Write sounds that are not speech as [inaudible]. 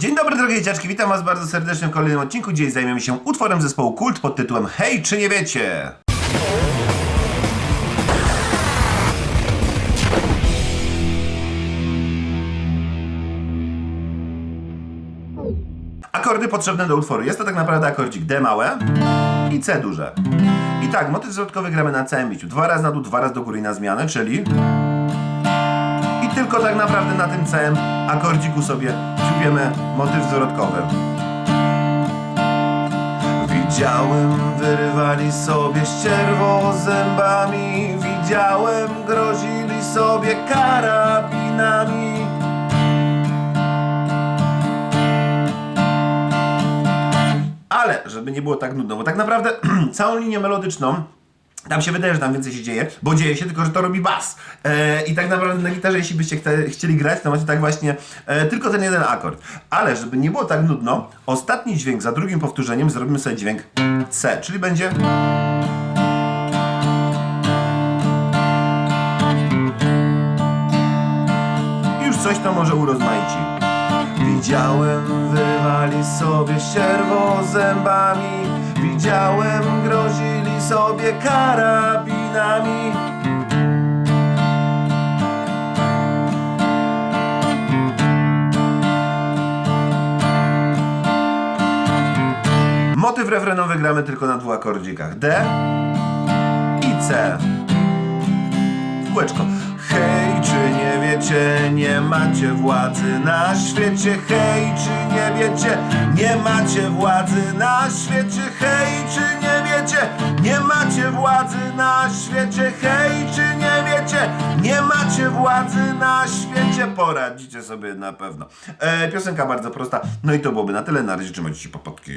Dzień dobry drogie dzieciaczki, witam was bardzo serdecznie w kolejnym odcinku. Dziś zajmiemy się utworem zespołu Kult pod tytułem Hej, czy nie wiecie? Akordy potrzebne do utworu. Jest to tak naprawdę akordzik D małe i C duże. I tak, motyw zwrotkowy gramy na całym biciu. Dwa razy na dół, dwa razy do góry i na zmianę, czyli... Tylko tak naprawdę na tym całym akordziku sobie ciupiemy motyw zwrotkowy. Widziałem, wyrywali sobie ścierwo zębami Widziałem, grozili sobie karabinami Ale, żeby nie było tak nudno, bo tak naprawdę [clears throat] całą linię melodyczną tam się wydaje, że tam więcej się dzieje, bo dzieje się, tylko że to robi bas. E, I tak naprawdę na gitarze, jeśli byście chcieli grać, to macie tak właśnie e, tylko ten jeden akord. Ale żeby nie było tak nudno, ostatni dźwięk za drugim powtórzeniem zrobimy sobie dźwięk C, czyli będzie... Już coś to może urozmaici. Widziałem, wyrywali sobie ścierwo zębami Widziałem, sobie karabinami Motyw refrenowy gramy tylko na dwóch akordzikach D i C w kółeczko. Hej, czy nie wiecie, nie macie władzy na świecie? Hej, czy nie wiecie, nie macie władzy na świecie? Hej, czy wiecie, nie macie władzy na świecie? Hej, czy nie wiecie, nie macie władzy na świecie? Poradzicie sobie na pewno. E, piosenka bardzo prosta. No i to byłoby na tyle. Na razie trzymajcie się, popotki.